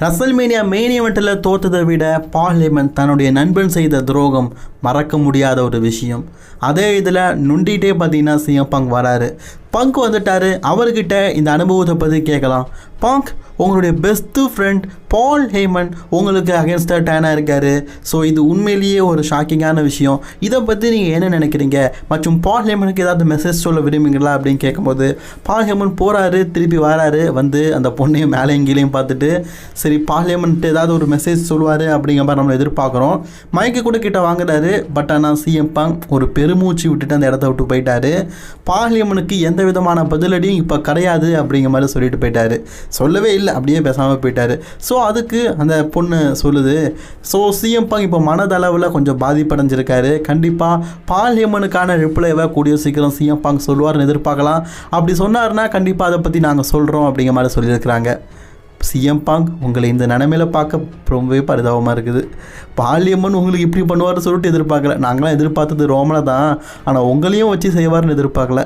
WrestleMania main ஈவெண்ட்டில் தோத்ததை விட பால் தன்னுடைய நண்பன் செய்த துரோகம் மறக்க முடியாத ஒரு விஷயம். அதே இதில் நுண்டிகிட்டே பார்த்தீங்கன்னா சிஎம் பங்க் வராரு. பங்க் வந்துட்டார். அவர்கிட்ட இந்த அனுபவத்தை பற்றி கேட்கலாம். பங்க் உங்களுடைய பெஸ்ட்டு ஃப்ரெண்ட் பால் ஹேமன் உங்களுக்கு அகேன்ஸ்டாக டேனாக இருக்கார். ஸோ இது உண்மையிலேயே ஒரு ஷாக்கிங்கான விஷயம். இதை பற்றி நீங்கள் என்ன நினைக்கிறீங்க? மற்றும் பால் ஹேமனுக்கு ஏதாவது மெசேஜ் சொல்ல விரும்புங்களா அப்படின்னு கேட்கும்போது பால் ஹேமன் போகிறாரு திருப்பி வராரு வந்து அந்த பொண்ணையும் மேலே கீழேயும் பார்த்துட்டு சரி பால் ஹேமன்ட்டு ஏதாவது ஒரு மெசேஜ் சொல்லுவார் அப்படிங்கிற மாதிரி நம்ம எதிர்பார்க்குறோம். மைக்கு கூட கிட்ட வாங்குறாரு. பட் ஆனால் சிஎம் பங்க் ஒரு பெருமூச்சு விட்டுட்டு அந்த இடத்த விட்டு போயிட்டாரு. பார்லிமெண்ட்டுக்கு எந்த விதமான பதிலடியும் இப்போ கிடையாது அப்படிங்கிற மாதிரி சொல்லிட்டு போயிட்டாரு. சொல்லவே இல்லை அப்படியே பேசாமல் போயிட்டாரு. ஸோ அதுக்கு அந்த பொண்ணு சொல்லுது. ஸோ சிஎம் பாங் இப்போ மனதளவில் கொஞ்சம் பாதிப்படைஞ்சிருக்காரு. கண்டிப்பாக பார்லிமெண்ட்டுக்கான ரிப்ளைவை கூடிய சீக்கிரம் சிஎம் பாங் சொல்லுவார்னு எதிர்பார்க்கலாம். அப்படி சொன்னார்னா கண்டிப்பாக அதை பற்றி நாங்கள் சொல்கிறோம் அப்படிங்கிற மாதிரி சொல்லியிருக்கிறாங்க. சிஎம் பாங் உங்களை இந்த நிலமையில பார்க்க ரொம்பவே பரிதாபமாக இருக்குது. பாலியம்மன் உங்களுக்கு இப்படி பண்ணுவார்னு சொல்லிட்டு எதிர்பார்க்கல. நாங்களாம் எதிர்பார்த்தது ரோமனை தான். ஆனால் உங்களையும் வச்சு செய்வார்னு எதிர்பார்க்கல.